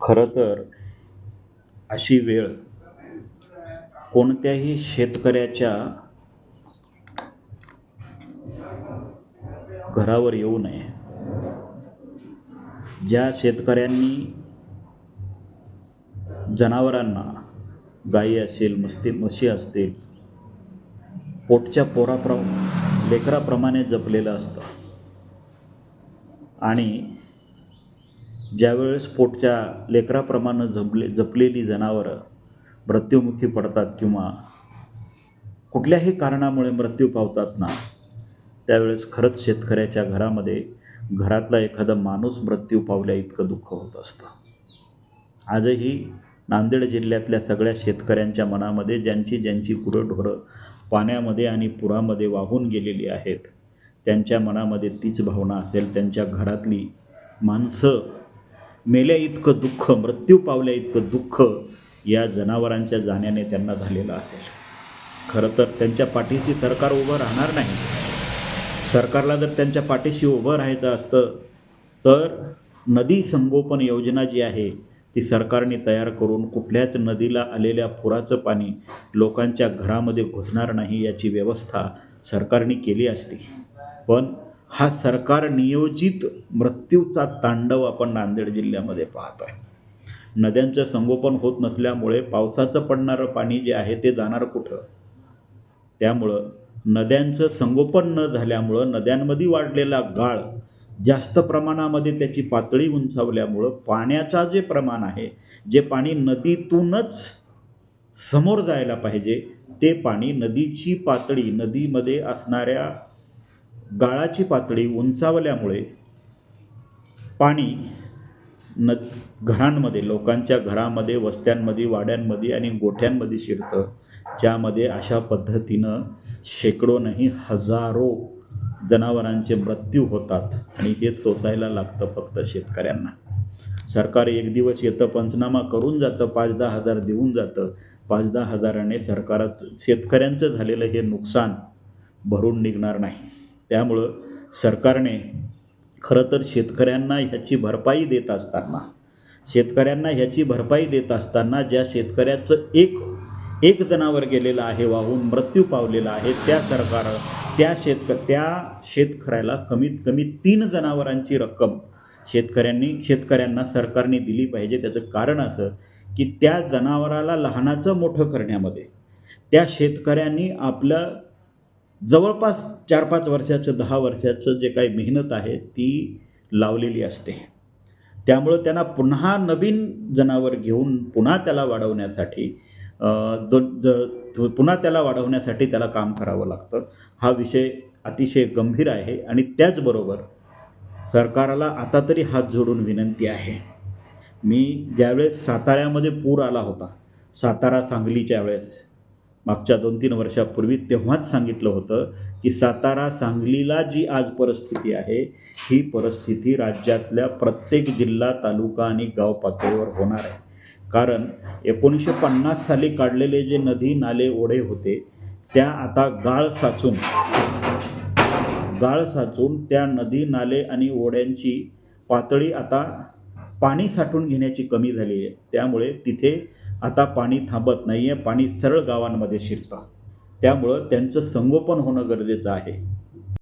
खरं तर अशी वेळ कोणत्याही शेतकऱ्याच्या घरावर येऊ नये. ज्या शेतकऱ्यांनी जनावरांना गायी असेल मस्ती म्हशी असतील पोटच्या पोराप्र लेकराप्रमाणे जपलेलं असतं. आणि ज्यावेळेस पोटच्या लेकराप्रमाणे जपले जपलेली जनावरं मृत्युमुखी पडतात किंवा कुठल्याही कारणामुळे मृत्यू पावतात ना त्यावेळेस खरंच शेतकऱ्याच्या घरामध्ये घरातला एखादा माणूस मृत्यू पावल्या इतकं दुःख होत असतं. आजही नांदेड जिल्ह्यातल्या सगळ्या शेतकऱ्यांच्या मनामध्ये ज्यांची ज्यांची गुरंढोरं पाण्यामध्ये आणि पुरामध्ये वाहून गेलेली आहेत त्यांच्या मनामध्ये तीच भावना असेल त्यांच्या घरातली माणसं मेल्या इतकं दुःख मृत्यू पावल्या इतकं दुःख या जनावरांच्या जाण्याने त्यांना झालेलं असेल खरं तर त्यांच्या पाठीशी सरकार उभं राहणार नाही. सरकारला जर त्यांच्या पाठीशी उभं राहायचं असतं तर नदी संगोपन योजना जी आहे ती सरकारने तयार करून कुठल्याच नदीला आलेल्या पुराचं पाणी लोकांच्या घरामध्ये घुसणार नाही याची व्यवस्था सरकारने केली असती. पण हा सरकार नियोजित मृत्यूचा तांडव आपण नांदेड जिल्ह्यामध्ये पाहतो आहे नद्यांचं संगोपन होत नसल्यामुळे पावसाचं पडणारं पाणी जे आहे ते जाणार कुठं? त्यामुळं नद्यांचं संगोपन न झाल्यामुळं नद्यांमध्ये वाढलेला गाळ जास्त प्रमाणामध्ये त्याची पातळी उंचावल्यामुळं पाण्याचा जे प्रमाण आहे जे पाणी नदीतूनच समोर जायला पाहिजे ते पाणी नदीची पातळी नदीमध्ये असणाऱ्या गाळाची पातळी उंचावल्यामुळे पाणी न घरांमध्ये लोकांच्या घरामध्ये वस्त्यांमध्ये वाड्यांमध्ये आणि गोठ्यांमध्ये शिरतं. ज्यामध्ये अशा पद्धतीनं शेकडो नाही हजारो जनावरांचे मृत्यू होतात. आणि हे सोसायला लागतं फक्त शेतकऱ्यांना. सरकार एक दिवस येतं पंचनामा करून जातं पाच दहा हजार देऊन जातं. पाच दहा हजाराने सरकारात शेतकऱ्यांचं झालेलं हे नुकसान भरून निघणार नाही. त्यामुळं सरकारने खरं तर शेतकऱ्यांना ह्याची भरपाई देत असताना शेतकऱ्यांना ह्याची भरपाई देत असताना ज्या शेतकऱ्याचं एक एक जनावर गेलेलं आहे वाहून मृत्यू पावलेला आहे त्या सरकार त्या शेतक त्या शेतकऱ्याला कमीत कमी तीन जनावरांची रक्कम शेतकऱ्यांनी शेतकऱ्यांना सरकारने दिली पाहिजे. त्याचं कारण असं की त्या जनावराला लहानाचं मोठं करण्यामध्ये त्या शेतकऱ्यांनी आपलं जवळपास चार पाच वर्षाचं दहा वर्षाचं जे काही मेहनत आहे ती लावलेली असते. त्यामुळं त्यांना पुन्हा नवीन जनावर घेऊन पुन्हा त्याला वाढवण्यासाठी जो ज पुन्हा त्याला वाढवण्यासाठी त्याला काम करावं लागतं. हा विषय अतिशय गंभीर आहे आणि त्याचबरोबर सरकारला आता तरी हात जोडून विनंती आहे. मी ज्यावेळेस साताऱ्यामध्ये पूर आला होता सातारा सांगलीच्या वेळेस मागच्या दोन तीन वर्षापूर्वी तेव्हाच सांगितलं होतं की सातारा सांगलीला जी आज परिस्थिती आहे ही परिस्थिती राज्यातल्या प्रत्येक जिल्हा तालुका आणि गाव पातळीवर होणार आहे. कारण एकोणीसशे पन्नास साली काढलेले जे नदी नाले ओढे होते त्या आता गाळ साचून गाळ साचून त्या नदी नाले आणि ओढ्यांची पातळी आता पाणी साठवून घेण्याची कमी झाली आहे. त्यामुळे तिथे आता पाणी थांबत नाही आहे पाणी सरळ गावांमध्ये शिरतं. त्यामुळं त्यांचं संगोपन होणं गरजेचं आहे.